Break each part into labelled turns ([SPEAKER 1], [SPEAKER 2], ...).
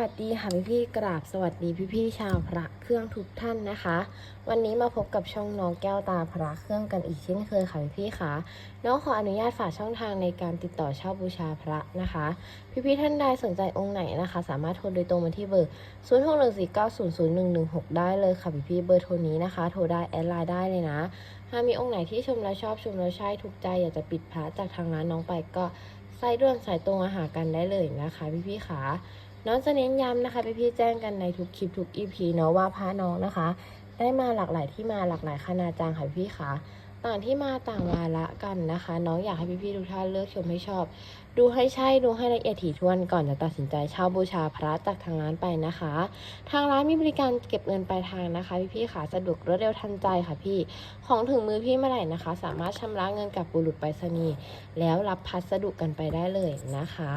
[SPEAKER 1] วัสดีค่ะพี่พี่กราบสวัสดีพี่พี่ชาวพระเครื่องทุกท่านนะคะ วันนี้มาพบกับช่องน้องแก้วตาพระเครื่องกันอีกเช่นเคยค่ะพี่พี่ค่ะน้องขออนุญาตฝากช่องทางในการติดต่อเช่าบูชาพระนะคะ พี่พี่ท่านใดสนใจองค์ไหนนะคะ สามารถโทรโดยตรงมาที่เบอร์ 0 6 1 4 9 0 0 1 1 6 ได้เลยค่ะพี่พี่เบอร์โทรนี้นะคะ โทรได้แอดไลน์ได้เลยนะถ้ามีองค์ไหนที่ชมแล้วชอบชมแล้วใช่ถูกใจอยากจะปิดพระจากทางร้านน้องไปก็ใส่ด่วนสายตรงอาหากันได้เลยนะคะ พี่พี่ค่ะ น้องจะเน้นย้ำนะคะพี่ๆแจ้งกันในทุกคลิปทุกอีพีเนาะว่าพระน้องนะคะ ได้มาหลากหลายที่มาหลากหลายคณาจารย์ค่ะพี่ค่ะต่างที่มาต่างวาระกันนะคะ น้องอยากให้พี่ๆทุกท่านเลือกชมให้ชอบ ดูให้ใช่ดูให้ละเอียดถี่ถ้วนก่อนจะตัดสินใจเช่าบูชาพระจากทางร้านไปนะคะ ทางร้านมีบริการเก็บเงินปลายทางนะคะ พี่ๆค่ะสะดวกรวดเร็วทันใจค่ะพี่ของถึงมือพี่เมื่อไหร่นะคะ สามารถชำระเงินกับบุรุษไปรษณีย์แล้วรับพัสดุกันไปได้เลยนะคะ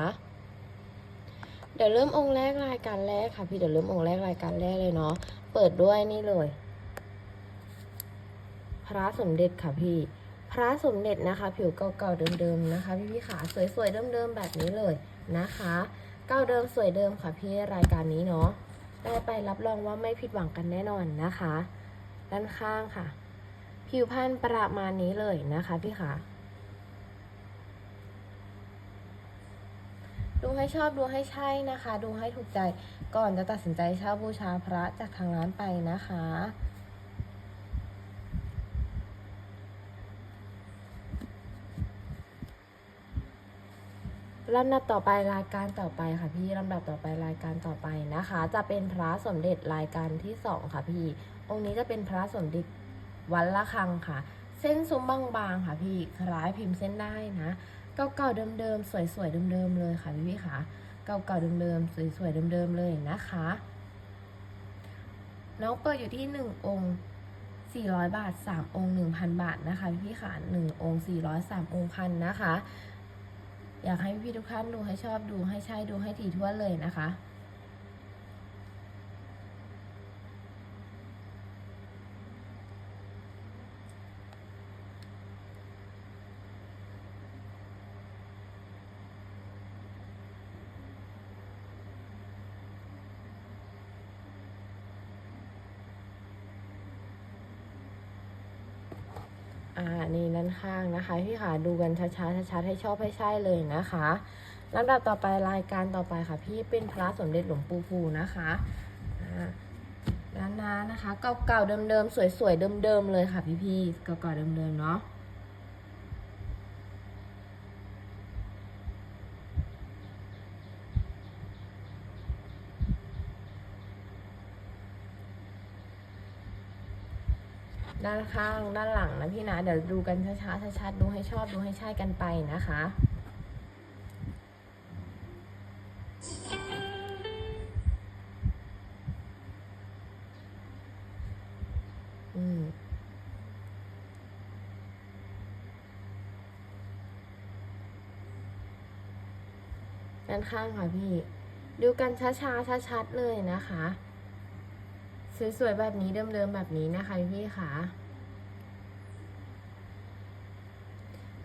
[SPEAKER 1] เดี๋ยวเริ่มองค์แรกรายการแรกค่ะพี่เดี๋ยวเริ่มองค์แรกรายการแรกเลยเนาะเปิดด้วยนี่เลย พระสมเด็จค่ะพี่ พระสมเด็จนะคะ ผิวเก่าๆเดิมๆนะคะ พี่พี่ขาสวยๆเดิมๆแบบนี้เลยนะคะ เก่าเดิมสวยเดิมค่ะพี่รายการนี้เนาะได้ไปรับรองว่าไม่ผิดหวังกันแน่นอนนะคะ ด้านข้างค่ะ ผิวพรรณประมาณนี้เลยนะคะ พี่ขา ดูให้ชอบดูให้ใช่นะคะ ดูให้ถูกใจก่อนจะตัดสินใจเช่าบูชาพระจากทางร้านไปนะคะ ลำดับต่อไปรายการต่อไปค่ะพี่ลำดับต่อไปรายการต่อไปนะคะ จะเป็นพระสมเด็จรายการที่สองค่ะพี่ องค์นี้จะเป็นพระสมเด็จวันละคังค่ะ เส้นซุ้มบางๆค่ะพี่คล้ายพิมพ์เส้นได้นะ เก่าๆเดิมๆสวยๆเดิมๆเลยค่ะพี่พี่ๆค่ะเก่าๆเดิมๆสวยๆเดิมๆเลยนะคะน้องเปิดอยู่ที่หนึ่งองค์400บาท3องค์1,000บาทนะคะพี่พี่ค่ะ1องค์400 3องค์พันนะคะ อยากให้พี่ๆทุกท่านดูให้ชอบดูให้ใช่ดูให้ถี่ถ้วนเลยนะคะ อ่านี่ด้านข้างนะคะพี่ขาดูกันช้าๆชัดๆให้ชอบให้ใช่เลยนะคะลำดับต่อไปรายการต่อไปค่ะ พี่เป็นพระสมเด็จหลวงปู่ฟูนะคะด้านหน้านะคะเก่าๆเดิมๆสวยๆเดิมๆเลยค่ะพี่ๆเก่าๆเดิมๆเนาะ ด้านข้างด้านหลังนะพี่นะเดี๋ยวดูกันช้าๆชัดๆดูให้ชอบดูให้ใช่กันไปนะคะอืมด้านข้างค่ะพี่ ดูกันช้าๆชัดๆเลยนะคะ สวยๆแบบนี้เดิมๆแบบนี้นะคะพี่ๆค่ะ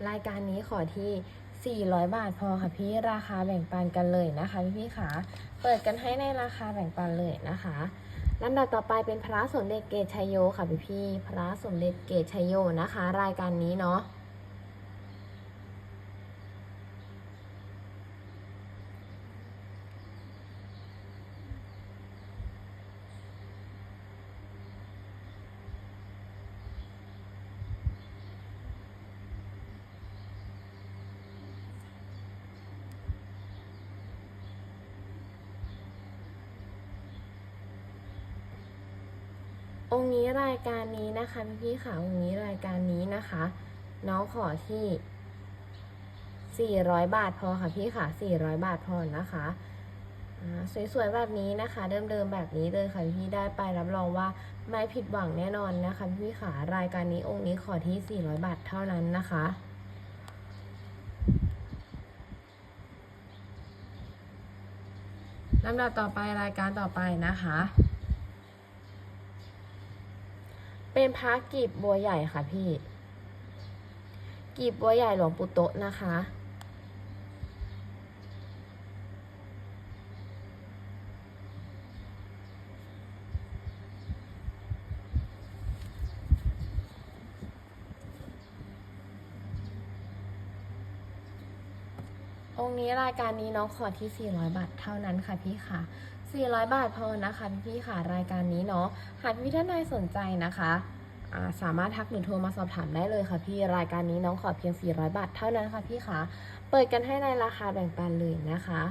[SPEAKER 1] รายการนี้ขอที่ 400 บาทพอค่ะพี่ราคาแบ่งปันกันเลยนะคะ พี่ๆค่ะเปิดกันให้ในราคาแบ่งปันเลยนะคะลำดับต่อไปเป็นพระสมเด็จเกตชัยโยค่ะพี่ๆพระสมเด็จเกตชัยโยนะคะ รายการนี้เนาะ องค์นี้รายการนี้นะคะพี่พี่ค่ะองค์นี้รายการนี้นะคะ น้องขอที่ 400 บาทพอค่ะพี่ค่ะ 400 บาทพอนะคะสวยๆแบบนี้นะคะเดิมๆแบบนี้เลยค่ะพี่ได้ไปรับรองว่าไม่ผิดหวังแน่นอนนะคะพี่พี่ค่ะรายการนี้องค์นี้ขอที่ 400 บาทเท่านั้นนะคะ ลำดับต่อไปรายการต่อไปนะคะ เป็นพระกีบบัวใหญ่ค่ะพี่กีบบัวใหญ่หลวงปู่โตะนะคะองค์นี้รายการนี้น้องขอที่ 400 บาทเท่านั้นค่ะพี่ค่ะ 400 บาทพอนะคะพี่ค่ะรายการนี้เนาะหากพี่ท่านใดสนใจนะคะาสามารถทักหรือโทรมาสอบถามได้เลยค่ะพี่รายการนี้น้องขอเพียง 400 บาทเท่านั้นค่ะพี่ค่ะเปิดกันให้ในราคาแบ่งปันเลยนะคะ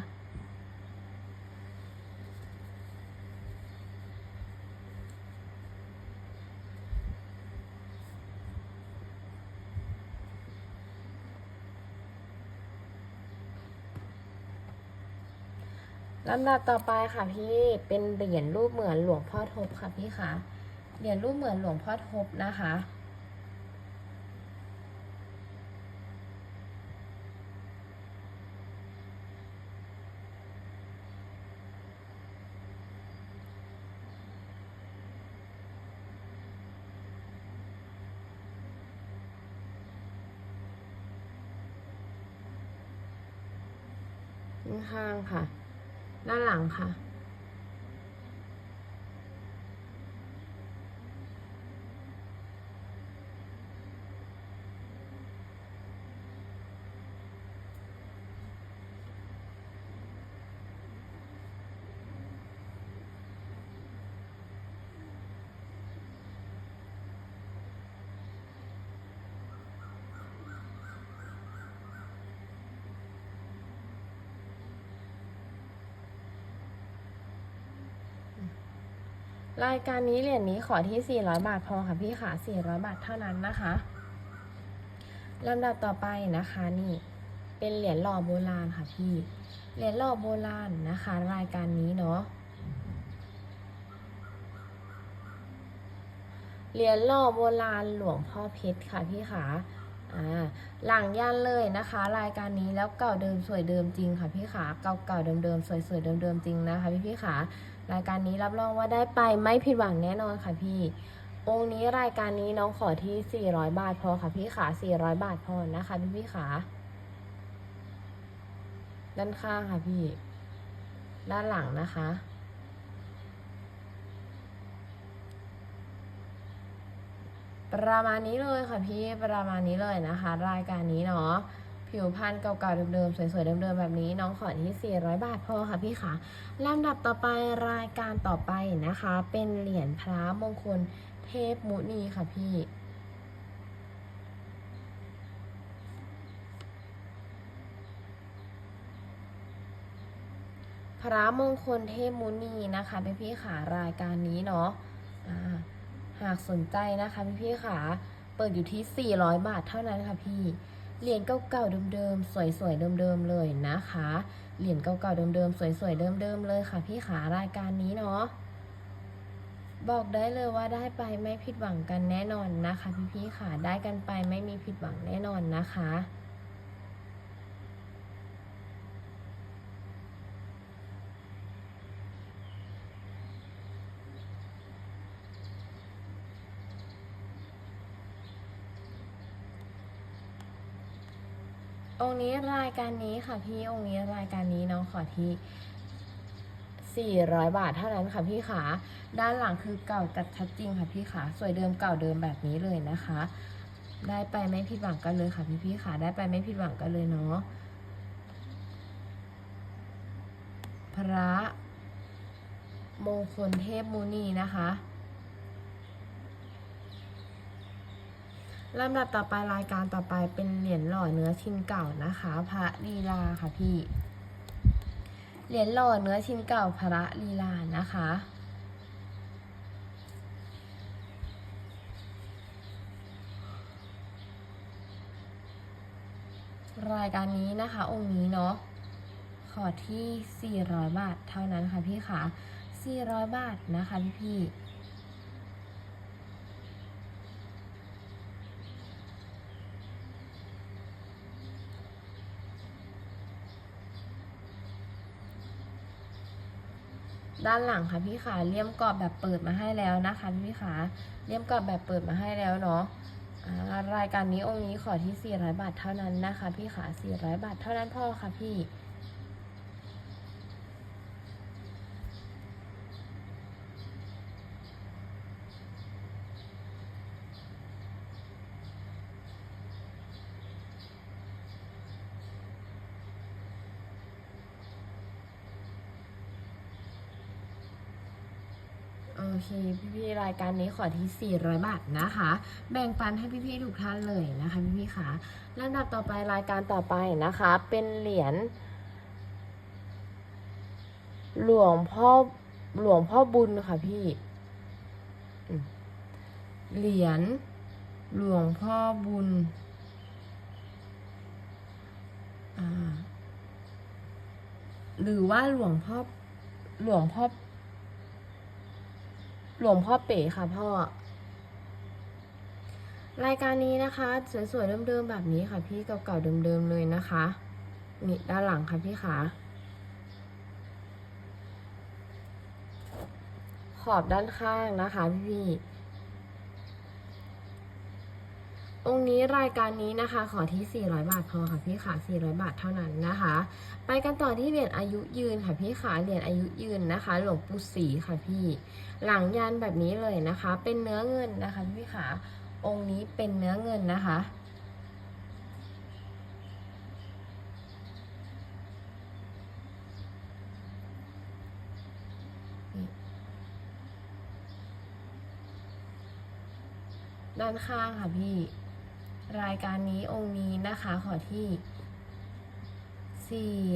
[SPEAKER 1] ลำดับต่อไปค่ะพี่เป็นเหรียญรูปเหมือนหลวงพ่อทบค่ะพี่คะเหรียญรูปเหมือนหลวงพ่อทบนะคะ ข้างๆค่ะ ด้านหลังค่ะ รายการนี้เหรียญนี้ขอที่ 400 บาทพอค่ะพี่ค่ะ 400 บาทเท่านั้นนะคะลำดับต่อไปนะคะนี่เป็นเหรียญหล่อโบราณค่ะพี่ เหรียญหล่อโบราณนะคะ รายการนี้เนาะ เหรียญหล่อโบราณหลวงพ่อเพชรค่ะพี่ขาอ่า หลังยันเลยนะคะ รายการนี้แล้วเก่าเดิมสวยเดิมจริงค่ะพี่ขาเก่าเก่าเดิมเดิมสวยสวยเดิมเดิมจริงนะคะพี่พี่ขารายการนี้รับรองว่าได้ไปไม่ผิดหวังแน่นอนค่ะพี่ องค์นี้รายการนี้น้องขอที่ 400 บาทพอค่ะพี่ขา400 บาทพอนะคะพี่พี่ขาด้านข้างค่ะพี่ ด้านหลังนะคะ ประมาณนี้เลยค่ะพี่ประมาณนี้เลยนะคะ รายการนี้เนาะผิวพรรณเก่าๆเดิมๆสวยๆเดิมๆแบบนี้น้องขอที่ 400 บาทพอค่ะพี่ค่ะลำดับต่อไปรายการต่อไปนะคะ เป็นเหรียญพระมงคลเทพมุนีค่ะพี่พระมงคลเทพมุนีนะคะพี่พี่ๆค่ะรายการนี้เนาะ หากสนใจนะคะพี่พี่ๆค่ะ เปิดอยู่ที่ 400 บาทเท่านั้นค่ะพี่เหรียญเก่าๆเดิมๆสวยๆเดิมๆเลยนะคะเหรียญเก่าๆเดิมๆสวยๆเดิมๆเลยค่ะ พี่ขารายการนี้เนาะบอกได้เลยว่าได้ไปไม่ผิดหวังกันแน่นอนนะคะ พี่ๆค่ะได้กันไปไม่มีผิดหวังแน่นอนนะคะ องค์นี้รายการนี้ค่ะพี่องค์นี้รายการนี้น้องขอที่400 บาทเท่านั้นค่ะพี่ขา ด้านหลังคือเก่าจัดชัดจริงค่ะพี่ขา สวยเดิมเก่าเดิมแบบนี้เลยนะคะ ได้ไปไม่ผิดหวังกันเลยค่ะพี่พี่ขาได้ไปไม่ผิดหวังกันเลยเนาะ พระมงคลเทพมุนีนะคะ ลำดับต่อไปรายการต่อไปเป็นเหรียญหล่อเนื้อชิ้นเก่านะคะ พระลีลาค่ะพี่ เหรียญหล่อเนื้อชิ้นเก่าพระลีลานะคะรายการนี้นะคะ องค์นี้เนาะขอที่ 400 บาทเท่านั้นค่ะพี่ค่ะ400 บาทนะคะพี่พี่ ด้านหลังค่ะพี่ขาเลี่ยมกรอบแบบเปิดมาให้แล้วนะคะพี่ขาเลี่ยมกรอบแบบเปิดมาให้แล้วเนาะรายการนี้องค์นี้ขอที่400บาทเท่านั้นนะคะ พี่ขา400บาทเท่านั้นพอค่ะพี่ โอเคพี่ๆรายการนี้ขอที่ 400 บาทนะคะ แบ่งปันให้พี่ๆทุกท่านเลยนะคะพี่ๆค่ะลำดับต่อไปรายการต่อไปนะคะ เป็นเหรียญหลวงพ่อหลวงพ่อบุญค่ะพี่เหรียญหลวงพ่อบุญหรือว่าหลวงพ่อหลวงพ่อ หลวงพ่อเป๋ค่ะพ่อ รายการนี้นะคะ สวยๆเดิมๆแบบนี้ค่ะ พี่เก่าๆเดิมๆเลยนะคะนี่ด้านหลังค่ะพี่ขาขอบด้านข้างนะคะพี่ๆ องค์นี้รายการนี้นะคะ ขอที่ 400 บาทพอค่ะพี่ขา400 บาทเท่านั้นนะคะ ไปกันต่อที่เหรียญอายุยืนค่ะพี่ขาเหรียญอายุยืนนะคะ หลวงปู่ศรีค่ะพี่ หลังยันแบบนี้เลยนะคะ เป็นเนื้อเงินนะคะพี่ขาองค์นี้เป็นเนื้อเงินนะคะด้านข้างค่ะพี่ รายการนี้องค์นี้นะคะขอที่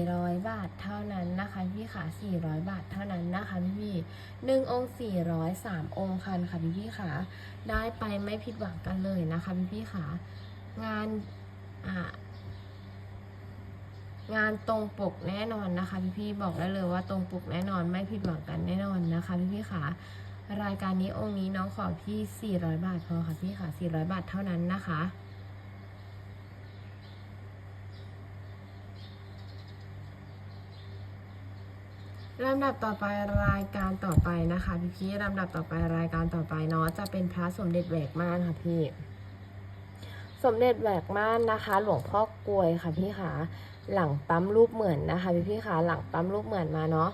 [SPEAKER 1] 400 บาทเท่านั้นนะคะพี่ค่ะ 400 บาทเท่านั้นนะคะพี่พี่หนึ่งองค์400 3องค์คันค่ะพี่พี่ค่ะ ได้ไปไม่ผิดหวังกันเลยนะคะพี่พี่ค่ะ งานอ่างานตรงปกแน่นอนนะคะ พี่พี่บอกได้เลยว่าตรงปกแน่นอนไม่ผิดหวังกันแน่นอนนะคะ พี่พี่ค่ะรายการนี้องค์นี้น้องขอพี่ 400 บาทพอค่ะพี่ค่ะ 400 บาทเท่านั้นนะคะ ลำดับต่อไปรายการต่อไปนะคะพี่พี่ลำดับต่อไปรายการต่อไปเนาะจะเป็นพระสมเด็จแหวกม่านค่ะพี่ สมเด็จแหวกม่านนะคะ หลวงพ่อกลวยค่ะพี่ขาหลังปั๊มรูปเหมือนนะคะพี่พี่ขาหลังปั๊มรูปเหมือนมาเนาะ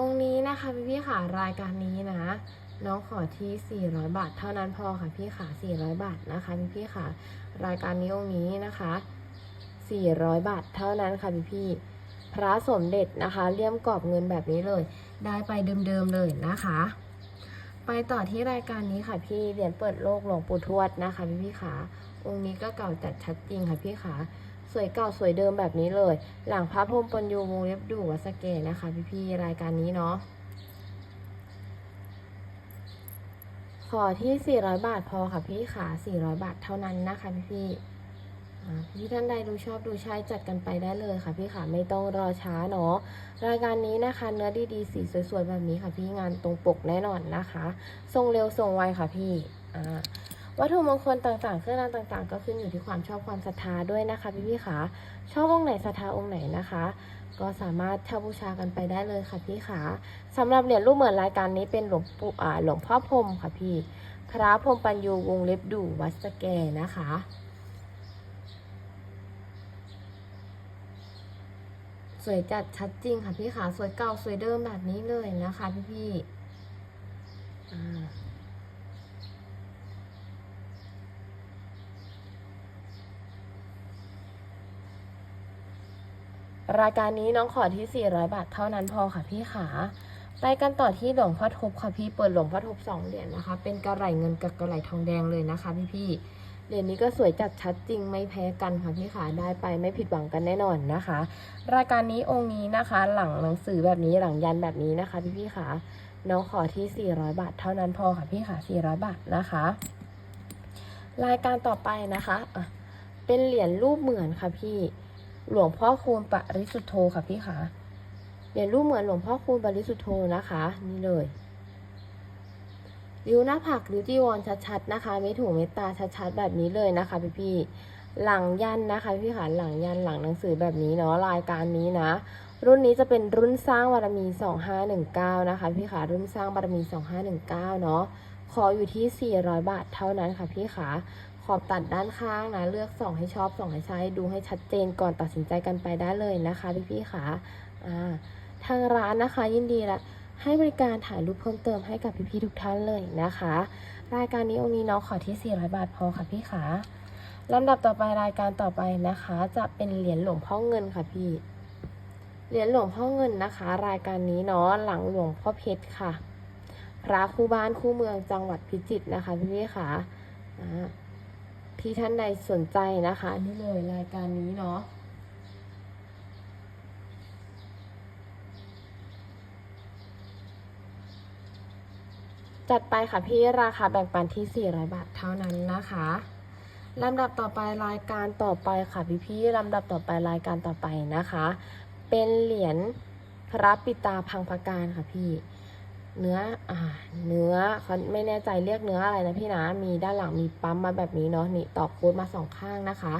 [SPEAKER 1] องค์นี้นะคะพี่พี่ค่ะรายการนี้นะ น้องขอที่ 400 บาท เท่านั้นพอค่ะพี่ค่ะ 400 บาทนะคะพี่พี่ค่ะ รายการนี้องค์นี้นะคะ 400 บาทเท่านั้นค่ะพี่พี่พระสมเด็จนะคะเลี่ยมกรอบเงินแบบนี้เลย ได้ไปเดิมๆเลยนะคะ ไปต่อที่รายการนี้ค่ะพี่เหรียญเปิดโลกหลวงปู่ทวดนะคะพี่พี่ค่ะองค์นี้ก็เก่าจัดชัดจริงค่ะพี่ค่ะ สวยเก่าสวยเดิมแบบนี้เลย หลังพระพรหมปัญโยวงเล็บดูวัสเกตนะคะ พี่ๆรายการนี้เนาะขอที่ 400 บาทพอค่ะพี่ขา400 บาทเท่านั้นนะคะพี่ๆอ่พี่ท่านใดดูชอบดูใช้จัดกันไปได้เลยค่ะพี่ขาไม่ต้องรอช้าเนาะรายการนี้นะคะ เนื้อดีๆสีสวยๆแบบนี้ค่ะพี่งานตรงปกแน่นอนนะคะ ทรงเร็วทรงไวค่ะพี่อ่า วัตถุมงคลต่างๆ เครื่องรางต่างๆ ก็ขึ้นอยู่ที่ความชอบความศรัทธาด้วยนะคะพี่พี่ๆค่ะชอบองค์ไหนศรัทธาองค์ไหนนะคะ ก็สามารถเช่าบูชากันไปได้เลยค่ะพี่ค่ะสำหรับเหรียญรูปเหมือนรายการนี้เป็นหลวงปู่อ่าหลวงพ่อพรมค่ะพี่ พระพรมปัญโยวงเล็บดูวัดสแกนะคะสวยจัดชัดจริงค่ะพี่ค่ะสวยเก่าสวยเดิมแบบนี้เลยนะคะพี่พี่ๆอ่า รายการนี้น้องขอที่ 400 บาทเท่านั้นพอค่ะพี่ขาไปกันต่อที่หลวงพ่อทบค่ะพี่เปิดหลวงพ่อทบสองเหรียญนะคะ เป็นกระไหลเงินกับกระไหลทองแดงเลยนะคะ พี่พี่เหรียญนี้ก็สวยจัดชัดจริงไม่แพ้กันค่ะพี่ขาได้ไปไม่ผิดหวังกันแน่นอนนะคะ รายการนี้องค์นี้นะคะ หลังหนังสือแบบนี้หลังยันแบบนี้นะคะ พี่พี่ขาน้องขอที่ 400 บาท เท่านั้นพอค่ะพี่ขา400 บาทนะคะ รายการต่อไปนะคะเป็นเหรียญรูปเหมือนค่ะพี่ หลวงพ่อคูณปริสุทธโธค่ะพี่คะเหรียญรูปเหมือนหลวงพ่อคูณปริสุทธโธนะคะ นี่เลยริ้วหน้าผักริ้วจีวรชัดๆนะคะเม็ดหูเม็ดตาชัดๆแบบนี้เลยนะคะพี่พี่ๆหลังยันนะคะพี่ค่ะหลังยันหลังหนังสือแบบนี้เนาะรายการนี้นะ รุ่นนี้จะเป็นรุ่นสร้างบารมี 2519 นะคะพี่ขารุ่นสร้างบารมี 2519 เนาะขออยู่ที่ 400 บาทเท่านั้นค่ะพี่ขา ขอบตัดด้านข้างนะเลือกส่องให้ชอบส่องให้ใช้ดูให้ชัดเจนก่อนตัดสินใจกันไปได้เลยนะคะพี่พี่ขาทางร้านนะคะยินดีละให้บริการถ่ายรูปเพิ่มเติมให้กับพี่ๆทุกท่านเลยนะคะ รายการนี้องค์นี้น้องขอที่ 400 บาทพอค่ะพี่ขาลำดับต่อไปรายการต่อไปนะคะ จะเป็นเหรียญหลวงพ่อเงินค่ะพี่ เหรียญหลวงพ่อเงินนะคะ รายการนี้เนาะหลังหลวงพ่อเพชรค่ะพระคู่บ้านคู่เมืองจังหวัดพิจิตรนะคะพี่พี่ค่ะอ่า ที่ท่านใดสนใจนะคะ นี่เลยรายการนี้เนาะจัดไปค่ะพี่ราคาแบ่งปันที่ 400 บาทเท่านั้นนะคะลำดับต่อไปรายการต่อไปค่ะพี่พี่ลำดับต่อไปรายการต่อไปนะคะ เป็นเหรียญพระปิตาพังพการค่ะพี่ เนื้ออ่าเนื้อเขาไม่แน่ใจเรียกเนื้ออะไรนะพี่นะ มีด้านหลังมีปั๊มมาแบบนี้เนาะนี่ต่อโค้ดมาสองข้างนะคะ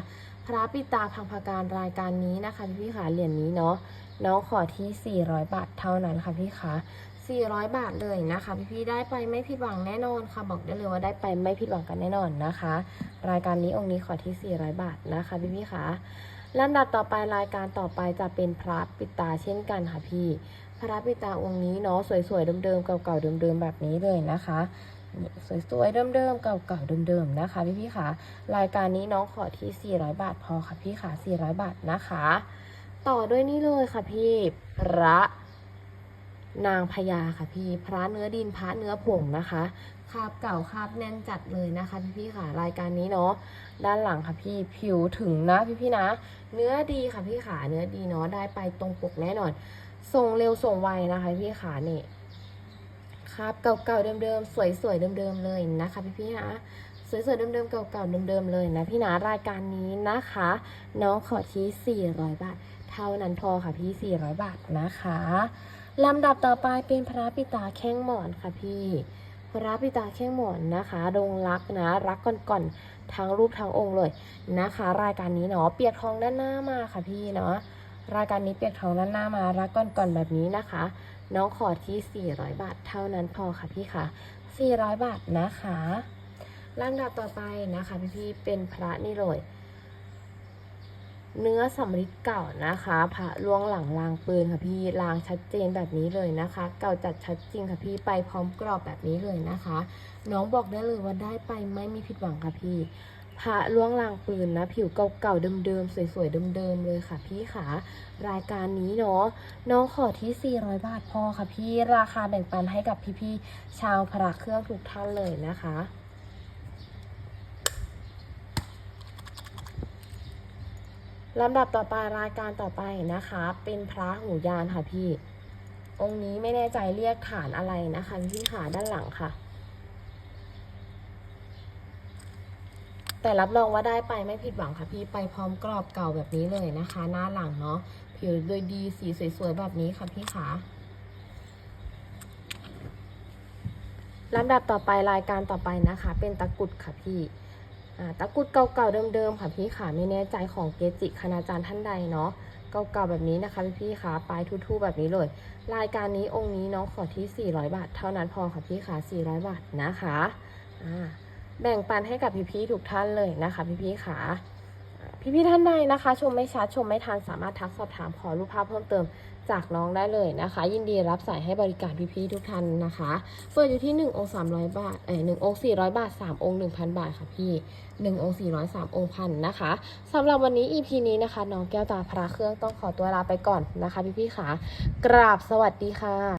[SPEAKER 1] พระปิตาพังพการรายการนี้นะคะพี่พี่ๆค่ะเหรียญนี้เนาะน้องขอที่ 400 บาทเท่านั้นค่ะพี่คะ400 บาทเลยนะคะ พี่ๆได้ไปไม่ผิดหวังแน่นอนค่ะบอกได้เลยว่าได้ไปไม่ผิดหวังกันแน่นอนนะคะ รายการนี้องค์นี้ขอที่ 400 บาทนะคะพี่ๆค่ะลำดับต่อไปรายการต่อไปจะเป็นพระปิตาเช่นกันค่ะพี่ พระปิตาองค์นี้เนาะสวยๆเดิมๆเก่าๆเดิมๆแบบนี้เลยนะคะนี่สวยๆเดิมๆเก่าๆเดิมๆนะคะพี่ๆค่ะรายการนี้น้องขอที่ 400 บาทพอค่ะพี่ค่ะ400 บาทนะคะ ต่อด้วยนี่เลยค่ะพี่พระนางพญาค่ะพี่พระเนื้อดินพระเนื้อผงนะคะคาบเก่าคาบแน่นจัดเลยนะคะพี่พี่ค่ะรายการนี้เนาะด้านหลังค่ะพี่ผิวถึงนะพี่พี่นะ เนื้อดีค่ะพี่ขาเนื้อดีเนาะได้ไปตรงปกแน่นอน ส่งเร็วส่งไวนะคะ พี่ขาเนี่ยคาบเก่าๆเดิมๆสวยๆเดิมๆเลยนะคะพี่พี่ๆนะสวยๆเดิมๆเก่าๆเดิมๆเลยนะพี่นะรายการนี้นะคะ น้องขอที่ 400 บาท เท่านั้นพอค่ะพี่ 400 บาทนะคะลำดับต่อไปเป็นพระปิตาแข้งหมอนค่ะพี่พระปิตาแข้งหมอนนะคะดงรักนะรักก่อนๆทั้งรูปทั้งองค์เลยนะคะ รายการนี้เนาะเปียกทองด้านหน้ามาค่ะพี่เนาะ รายการนี้เปียกทองด้านหน้ามารักก่อนๆแบบนี้นะคะ น้องขอที่ 400 บาทเท่านั้นพอค่ะพี่ค่ะ 400 บาทนะคะลำดับต่อไปนะคะพี่ๆเป็นพระนี่เลยเนื้อสำริดเก่านะคะพระล่วงหลังรางปืนค่ะพี่รางชัดเจนแบบนี้เลยนะคะ เก่าจัดชัดจริงค่ะพี่ไปพร้อมกรอบแบบนี้เลยนะคะ น้องบอกได้เลยว่าได้ไปไม่มีผิดหวังค่ะพี่ พระล่วงรางปืนนะ ผิวเก่าๆเดิมๆสวยๆเดิมๆเลยค่ะพี่ค่ะ รายการนี้เนาะน้องขอที่ 400 บาทพอค่ะพี่ราคาแบ่งปันให้กับพี่ๆชาวพระเครื่องทุกท่านเลยนะคะลำดับต่อไปรายการต่อไปนะคะ เป็นพระหูยานค่ะพี่ องค์นี้ไม่แน่ใจเรียกฐานอะไรนะคะพี่ขาด้านหลังค่ะ แต่รับรองว่าได้ไปไม่ผิดหวังค่ะพี่ไปพร้อมกรอบเก่าแบบนี้เลยนะคะ หน้าหลังเนาะผิวโดยดีสีสวยๆแบบนี้ค่ะพี่ขาลำดับต่อไปรายการต่อไปนะคะ เป็นตะกุดค่ะพี่ตะกุดเก่าๆเดิมๆค่ะพี่ขาไม่แน่ใจของเกจิคณาจารย์ท่านใดเนาะเก่าๆแบบนี้นะคะพี่พี่ขาปลายทู่ๆแบบนี้เลย รายการนี้องค์นี้น้องขอที่ 400 บาท เท่านั้นพอค่ะพี่ขา400 บาทนะคะอ่า แบ่งปันให้กับพี่พี่ๆทุกท่านเลยนะคะพี่พี่ขาพี่พี่ๆท่านใดนะคะ ชมไม่ชัดชมไม่ทันสามารถทักสอบถามขอรูปภาพเพิ่มเติมจากน้องได้เลยนะคะ ยินดีรับสายให้บริการพี่ๆทุกท่านนะคะเปิดอยู่ที่1องค์300 บาทเอ้ย1องค์400 บาท 3 องค์ 1,000 บาทค่ะพี่หนึ่งองค์สี่ร้อยสามองค์พันนะคะสำหรับวันนี้ EP นี้นะคะ น้องแก้วตาพระเครื่องต้องขอตัวลาไปก่อนนะคะ พี่ๆค่ะ กราบสวัสดีค่ะ